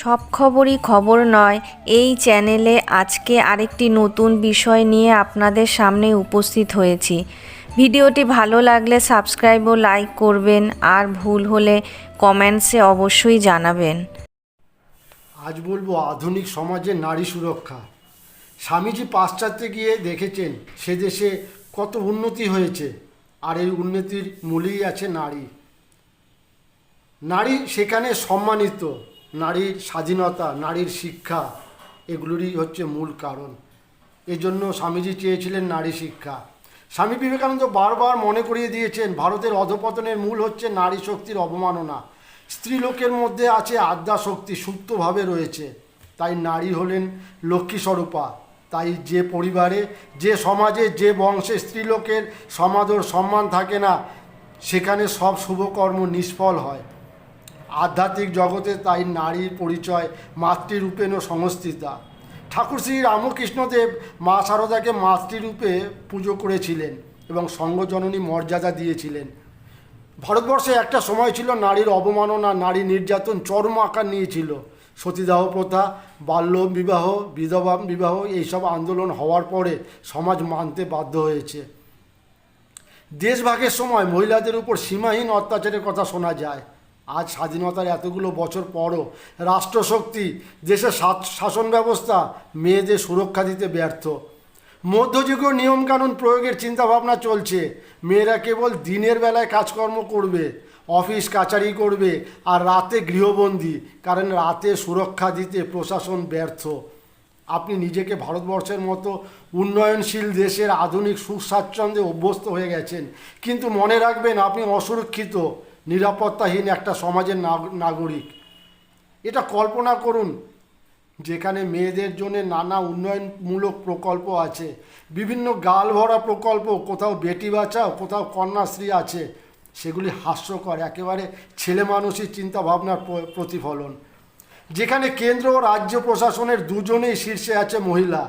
সব খবরই খবর নয়, এই চ্যানেলে আজকে আরেকটি নতুন বিষয় নিয়ে আপনাদের সামনে উপস্থিত হয়েছি। ভিডিওটি ভালো লাগলে সাবস্ক্রাইব ও লাইক করবেন আর ভুল হলে কমেন্টসে অবশ্যই জানাবেন। আজ বলব আধুনিক সমাজে নারী সুরক্ষা। স্বামীজি পাশ্চাত্যে গিয়ে দেখেছেন সে দেশে কত উন্নতি হয়েছে আর এই উন্নতির মূলেই আছে নারী। নারী সেখানে সম্মানিত। নারীর স্বাধীনতা, নারীর শিক্ষা, এগুলোরই হচ্ছে মূল কারণ। এজন্য স্বামীজি চেয়েছিলেন নারী শিক্ষা। স্বামী বিবেকানন্দ বারবার মনে করিয়ে দিয়েছেন, ভারতের অধপতনের মূল হচ্ছে নারী শক্তির অবমাননা। স্ত্রীলোকের মধ্যে আছে আদ্যা শক্তি, সুপ্তভাবে রয়েছে। তাই নারী হলেন লক্ষ্মী স্বরূপা। তাই যে পরিবারে, যে সমাজে, যে বংশে স্ত্রীলোকের সমাদর সম্মান থাকে না, সেখানে সব শুভকর্ম নিষ্ফল হয়। আধ্যাত্মিক জগতে তাই নারীর পরিচয় মাতৃরূপেণ সংস্থিতা। ঠাকুর শ্রী রামকৃষ্ণদেব মা শারদাকে মাতৃরূপে পুজো করেছিলেন এবং সঙ্গজননী মর্যাদা দিয়েছিলেন। ভারতবর্ষে একটা সময় ছিল নারীর অবমাননা, নারী নির্যাতন চরম আকার নিয়েছিল। সতীদাহ প্রথা, বাল্য বিবাহ, বিধবা বিবাহ এইসব আন্দোলন হওয়ার পরে সমাজ মানতে বাধ্য হয়েছে। দেশভাগের সময় মহিলাদের উপর সীমাহীন অত্যাচারের কথা শোনা যায়। আজ স্বাধীনতার এতগুলো বছর পরও রাষ্ট্রশক্তি, দেশের শাসন ব্যবস্থা, মেয়েদের সুরক্ষা দিতে ব্যর্থ। মধ্যযুগীয় নিয়মকানুন প্রয়োগের চিন্তাভাবনা চলছে। মেয়েরা কেবল দিনের বেলায় কাজকর্ম করবে, অফিস কাচারি করবে আর রাতে গৃহবন্দী, কারণ রাতে সুরক্ষা দিতে প্রশাসন ব্যর্থ। আপনি নিজেকে ভারতবর্ষের মতো উন্নয়নশীল দেশের আধুনিক সুখ স্বাচ্ছন্দ্যে অভ্যস্ত হয়ে গেছেন। কিন্তু মনে রাখবেন, আপনি অসুরক্ষিত। নিরাপত্তাহীন একটা সমাজের নাগরিক। এটা কল্পনা করুন, যেখানে মেয়েদের জন্য নানা উন্নয়নমূলক প্রকল্প আছে, বিভিন্ন গাল ভরা প্রকল্প, কোথাও বেটি বাঁচাও, কোথাও কন্যাশ্রী আছে, সেগুলি হাস্যকর, একেবারে ছেলে মানুষের চিন্তাভাবনার প্রতিফলন। যেখানে কেন্দ্র ও রাজ্য প্রশাসনের দুজনেই শীর্ষে আছে মহিলা।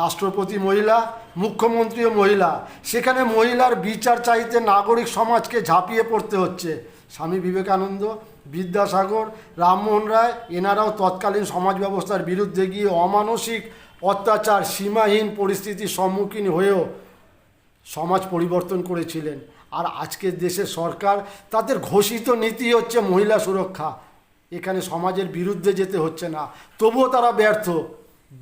রাষ্ট্রপতি মহিলা মুখ্যমন্ত্রীও মহিলা। সেখানে মহিলার বিচার চাইতে নাগরিক সমাজকে ঝাঁপিয়ে পড়তে হচ্ছে। স্বামী বিবেকানন্দ, বিদ্যাসাগর, রামমোহন রায় এনারাও তৎকালীন সমাজ ব্যবস্থার বিরুদ্ধে গিয়ে অমানসিক অত্যাচার, সীমাহীন পরিস্থিতির সম্মুখীন হয়েও সমাজ পরিবর্তন করেছিলেন। আর আজকের দেশের সরকার তাদের ঘোষিত নীতি হচ্ছে মহিলা সুরক্ষা। এখানে সমাজের বিরুদ্ধে যেতে হচ্ছে না। তবুও তারা ব্যর্থ।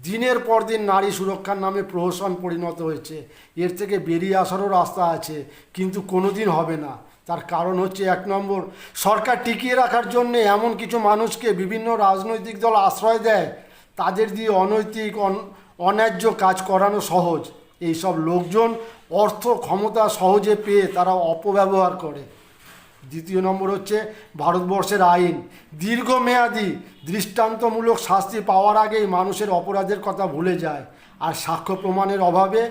দিনের পর দিন নারী সুরক্ষার নামে প্রহসন পরিণত হয়েছে। এর থেকে বেরিয়ে আসারও রাস্তা আছে, কিন্তু কোনো দিন হবে না। তার কারণ হচ্ছে এক নম্বর, সরকার টিকিয়ে রাখার জন্যে এমন কিছু মানুষকে বিভিন্ন রাজনৈতিক দল আশ্রয় দেয়, তাদের দিয়ে অনৈতিক, অন- অন্যায্য কাজ করানো সহজ। এইসব লোকজন অর্থ ক্ষমতা সহজে পেয়ে তারা অপব্যবহার করে। দ্বিতীয় নম্বর হচ্ছে ভারতবর্ষের আইন। দীর্ঘমেয়াদী, দৃষ্টান্তমূলক শাস্তি পাওয়ার আগেই মানুষের অপরাধের কথা ভুলে যায় আর সাক্ষ্য প্রমাণের অভাবে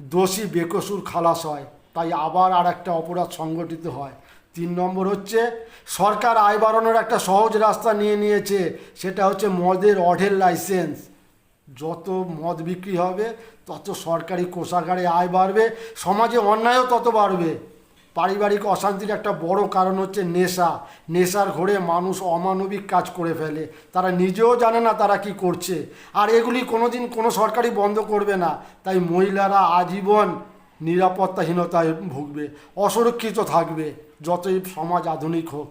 দোষী বেকসুর খালাস হয়। তাই আবার আর একটা অপরাধ সংগঠিত হয়। তিন নম্বর হচ্ছে সরকার আয় বাড়ানোর একটা সহজ রাস্তা নিয়ে নিয়েছে। সেটা হচ্ছে মদের অঢেল লাইসেন্স। যত মদ বিক্রি হবে, তত সরকারি কোষাগারে আয় বাড়বে, সমাজে অন্যায়ও তত বাড়বে। পারিবারিক অশান্তির একটা বড় কারণ হচ্ছে নেশা। নেশার ঘোরে মানুষ অমানবিক কাজ করে ফেলে। তারা নিজেও জানে না তারা কি করছে। আর এগুলি কোনো দিন কোনো সরকারই বন্ধ করবে না। তাই মহিলারা আজীবন নিরাপত্তাহীনতায় ভুগবে, অসুরক্ষিত থাকবে, যতই সমাজ আধুনিক হোক।